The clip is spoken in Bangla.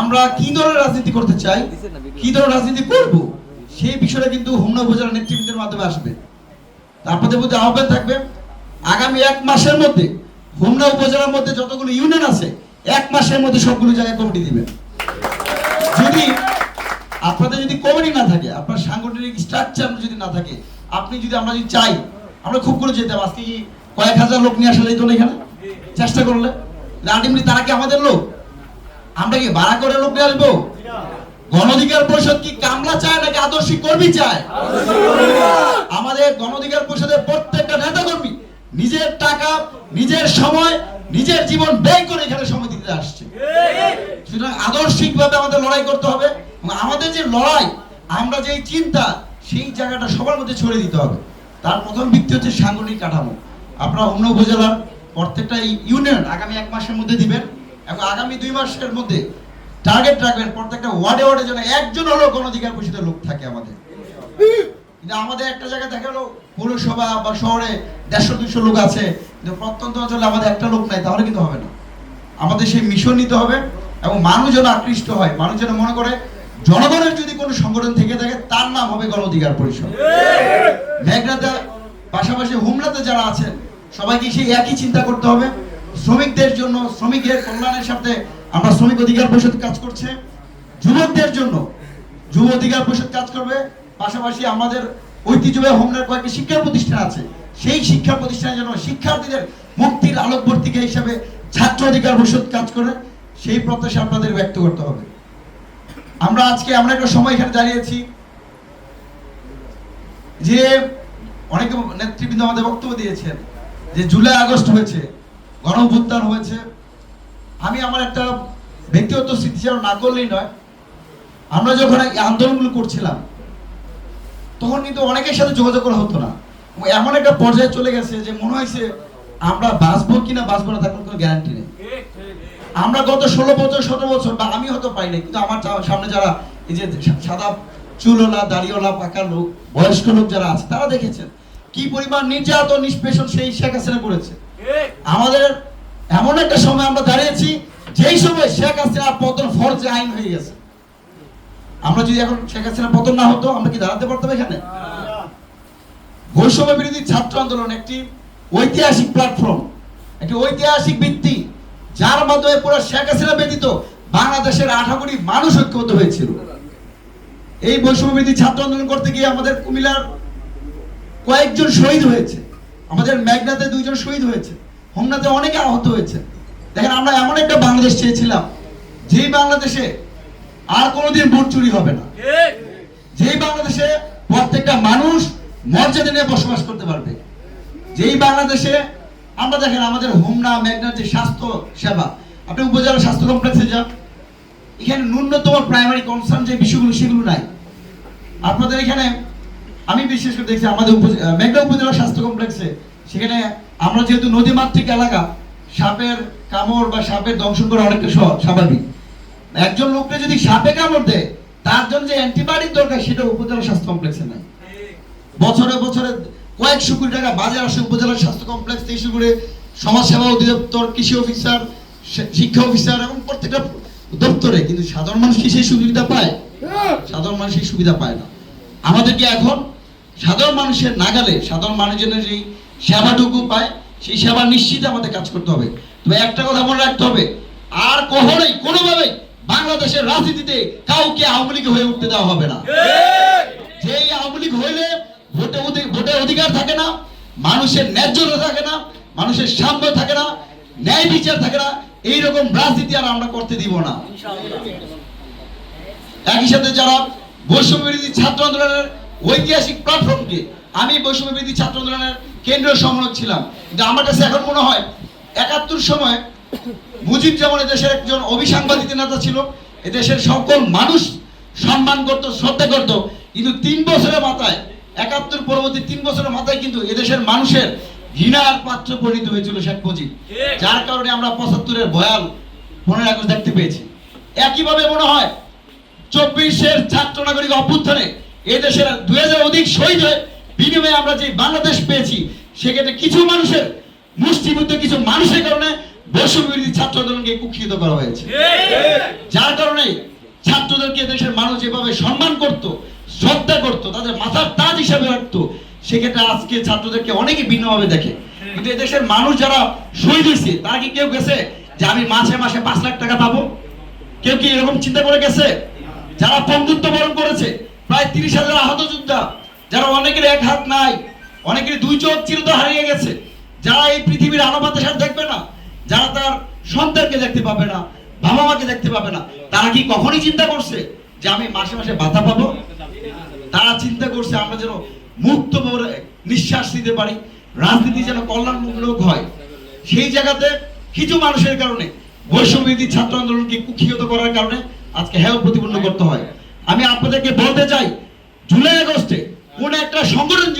আমরা কি ধরনের রাজনীতি করতে চাই? কি ধরনের রাজনীতি করব? সেই বিষয়টা কিন্তু হোমনা উপজেলা নেতৃবৃন্দের মাধ্যমে আসবে। তা আপনাদের মধ্যে আহ্বান থাকবে আগামী এক মাসের মধ্যে হোমনা উপজেলার মধ্যে যতগুলো ইউনিয়ন আছে এক মাসের মধ্যে সবগুলো জায়গায় কমিটি দিবেন। যদি আপনাদের যদি কমিটি না থাকে আপনার সাংগঠনিক স্ট্রাকচার যদি না থাকে আপনি যদি আমরা যদি চাই আমরা খুব করে যেতাম আজকে কয়েক হাজার লোক নিয়ে আসা যেত না এখানে? চেষ্টা করলে। আলটিমেটলি তারা কি আমাদের লোক? আমরা কি ভাড়া করে লোক আসব? গণধিকার পরিষদ কি কামলা চায় নাকি আদর্শিক কর্মী চায়? আমাদের গণধিকার পরিষদের প্রত্যেকটা নেতা কর্মী নিজের টাকা, নিজের সময়, নিজের জীবন ব্যয় করে এখানে সময় দিতে আসছে। সুতরাং আদর্শিক ভাবে আমাদের লড়াই করতে হবে আমাদের যে লড়াই, আমরা যে চিন্তা, সেই জায়গাটা সবার মধ্যে ছড়িয়ে দিতে হবে। তার প্রথম ভিত্তি হচ্ছে সাংগঠনিক কাঠামো। আপনারা অন্য উপজেলার প্রত্যেকটা ইউনিয়ন আগামী এক মাসের মধ্যে দিবেন। এবং আগামী দুই মাসের মধ্যে টার্গেট রাখবেন প্রত্যেকটা ওয়ার্ডে ওয়ার্ডে যেন একজন হলেও গণধিকার পরিষদের লোক থাকে আমাদের। কিন্তু আমাদের একটা জায়গায় দেখা গেলো, পৌরসভা বা শহরে দেড়শো দুশো লোক আছে, কিন্তু প্রত্যন্ত অঞ্চলে আমাদের একটা লোক নাই, তাহলে কিন্তু হবে না। আমাদের সেই মিশন নিতে হবে এবং মানুষ যেন আকৃষ্ট হয়, মানুষ যেন মনে করে জনগণের যদি কোনো সংগঠন থেকে থাকে, তার নাম হবে গণ অধিকার পরিষদ। মেঘনাতে পাশাপাশি হুমলাতে যারা আছেন, সবাইকে সেই একই চিন্তা করতে হবে শ্রমিকদের জন্য, শ্রমিকের কল্যাণের সাথে আমরা শ্রমিক অধিকার পরিষদ কাজ করছে। যুবকদের জন্য যুব অধিকার পরিষদ কাজ করবে। পাশাপাশি আমাদের ঐতিহ্যবাহী হোমনার কয়েকটি শিক্ষা প্রতিষ্ঠান আছে। সেই শিক্ষা প্রতিষ্ঠানের জন্য শিক্ষার্থীদের মুক্তির আলোকবর্তিকা হিসাবে ছাত্র অধিকার পরিষদ কাজ করে, সেই প্রত্যাশা আপনাদের ব্যক্ত করতে হবে। আমরা আজকে আমরা একটা সময় এখানে দাঁড়িয়েছি যে অনেকে নেতৃবৃন্দ আমাদের বক্তব্য দিয়েছেন যে জুলাই আগস্ট হয়েছে। গণ হয়েছে। আমি আমার একটা ব্যক্তিগত স্মৃতিচারণ না করলেই নয়। আমরা যখন এই আন্দোলনগুলো করছিলাম, তখন কিন্তু অনেকের সাথে যোগাযোগ করা হতো না। এমন একটা পর্যায়ে চলে গেছে যে মনে হয়েছে আমরা বাঁচবো কিনা বাঁচবো না তার কোনো গ্যারান্টি নেই। আমরা গত ষোলো বছর, সতেরো বছর বা আমি হয়তো পাই নাই, কিন্তু আমার সামনে যারা এই যে সাদা চুলওয়ালা, দাড়িওয়ালা, পাকা লোক, বয়স্ক লোক যারা আছে, তারা দেখেছেন। কি পরিমাণ নির্যাতন, নিষ্পেষণ সেই শেখ হাসিনা করেছে। আমাদের এমন একটা সময় আমরা দাঁড়িয়েছি, যেই সময় শেখ হাসিনা পতন ফরজে আইন হয়ে গেছে। আমরা যদি এখন শেখ হাসিনা পতন না হতো, আমরা কি দাঁড়াতে পারতাম এখানে? বৈষম্য বিরোধী ছাত্র আন্দোলন একটি ঐতিহাসিক প্ল্যাটফর্ম একটি ঐতিহাসিক ভিত্তি, যার মাধ্যমে পুরো শেখ হাসিনা ব্যতীত বাংলাদেশের আঠা কোটি মানুষ ঐক্যবদ্ধ হয়েছিল। এই বৈষম্য বিরোধী ছাত্র আন্দোলন করতে গিয়ে আমাদের কুমিল্লার কয়েকজন শহীদ হয়েছে। আমাদের মেঘনাতে দুইজন শহীদ হয়েছে হোমনাতে অনেকে আহত হয়েছে। দেখেন আমরা এমন একটা বাংলাদেশ চেয়েছিলাম যেই বাংলাদেশে আর কোনোদিন ভোট চুরি হবে না। যেই বাংলাদেশে প্রত্যেকটা মানুষ মর্যাদা নিয়ে বসবাস করতে পারবে। যেই বাংলাদেশে আমরা দেখেন আমাদের হোমনা মেঘনার যে স্বাস্থ্য সেবা আপনি উপজেলা স্বাস্থ্য কমপ্লেক্সে যান এখানে ন্যূনতম প্রাইমারি কনসার্ন যে বিষয়গুলো সেগুলো নাই। আপনাদের এখানে আমি বিশেষ করে দেখছি আমাদের মেঘনা উপজেলা স্বাস্থ্য কমপ্লেক্সে। সেখানে আমরা যেহেতু নদীমাতৃক এলাকা সাপের কামড় বা সাপের দংশন করা অনেকটা স্বাভাবিক। একজন লোককে যদি সাপে কামড় দেয় তার জন্য যে অ্যান্টিবায়োটিক দরকার সেটা উপজেলা স্বাস্থ্য কমপ্লেক্সে নাই। বছরে বছরে কয়েকশো কোটি টাকা বাজার আসে উপজেলা স্বাস্থ্য কমপ্লেক্স থেকে শুরু করে সমাজসেবা অধিদপ্তর কৃষি অফিসার শিক্ষা অফিসার এবং প্রত্যেকটা দপ্তরে। কিন্তু সাধারণ মানুষ কি সেই সুবিধা পায়? সাধারণ মানুষ সেই সুবিধা পায় না। আমাদেরকে এখন সাধারণ মানুষের নাগালে সাধারণ মানুষের যেই সেবাটুকু পায় সেই সেবা নিশ্চিত আমাদের কাজ করতে হবে। তবে একটা কথা মনে রাখতে হবে আর কখনোই কোনোভাবেই বাংলাদেশের রাজনীতিতে কাউকে আওয়ামী লীগ হয়ে উঠতে দেওয়া হবে না। যেই আওয়ামী লীগ হইলে ভোটে ভোটের অধিকার থাকে না মানুষের ন্যায্যতা থাকে না মানুষের সাম্য থাকে না ন্যায় বিচার থাকে না এইরকম রাজনীতি আর আমরা করতে দিব না। একই সাথে যারা বৈষম্য বিরোধী ছাত্র আন্দোলনের ঐতিহাসিক প্ল্যাটফর্মকে আমি বৈষম্য বিরোধী ছাত্র আন্দোলনের কেন্দ্রীয় সংগঠক ছিলাম। কিন্তু আমার কাছে এখন মনে হয় একাত্তর সময় মুজিব যেমন দেশের একজন অভিসাংবাদিক নেতা ছিল। এদেশের সকল মানুষ সম্মান করত শ্রদ্ধা করত। কিন্তু তিন বছরের মাথায় একাত্তর পরবর্তী তিন বছরের মাথায় কিন্তু এদেশের মানুষের ঘৃণার পাত্র পরিণত হয়েছিল শেখ মুজিব। যার কারণে আমরা পঁচাত্তরের ভয়াল পনেরো আগস্ট দেখতে পেয়েছি। একইভাবে মনে হয় চব্বিশের ছাত্র নাগরিক অভ্যুত্থানে এদেশের দুই হাজার অধিক শহীদ বিনিময়ে আমরা যে বাংলাদেশ পেয়েছি, সেক্ষেত্রে কিছু মানুষের মুষ্টিবদ্ধ, কিছু মানুষের কারণে বৈষম্যবিরোধী ছাত্র কুক্ষিত করা হয়েছে। যার কারণে ছাত্রদেরকে দেশের মানুষ যেভাবে সম্মান করত, শ্রদ্ধা করত, তাদের মাথার তাজ হিসাবে রাখতো, সেক্ষেত্রে আজকে ছাত্রদেরকে অনেকে ভিন্নভাবে দেখে। কিন্তু এদেশের মানুষ যারা শহীদ হয়েছে, তারা কি কেউ গেছে যে আমি মাসে মাসে পাঁচ লাখ টাকা পাবো? কেউ কি এরকম চিন্তা করে গেছে? যারা পঙ্গুত্ব বরণ করেছে প্রায় তিরিশ হাজার আহত যোদ্ধা, যারা অনেকের এক হাত নাই, অনেকের দুই চোখ হারিয়ে গেছে। যারা এই পৃথিবীর আলো বাতাস দেখবে না, যারা তার সন্তানকে দেখতে পাবে না বাবা মাকে দেখতে পাবে না, তারা কি কখনই চিন্তা করছে যে আমি মাসে মাসে পাবো? তারা চিন্তা করছে আমরা যেন মুক্ত নিঃশ্বাস পারি, রাজনীতি যেন কল্যাণমূলক হয়। সেই জায়গাতে কিছু মানুষের কারণে বৈষম্যবিধি ছাত্র আন্দোলনকে কুক্ষিগত করার কারণে আজকে হেয় প্রতিপন্ন করতে হয়। আমি আপনাদেরকে বলতে চাই জুলাই আগস্টে কোন একটা সংগঠন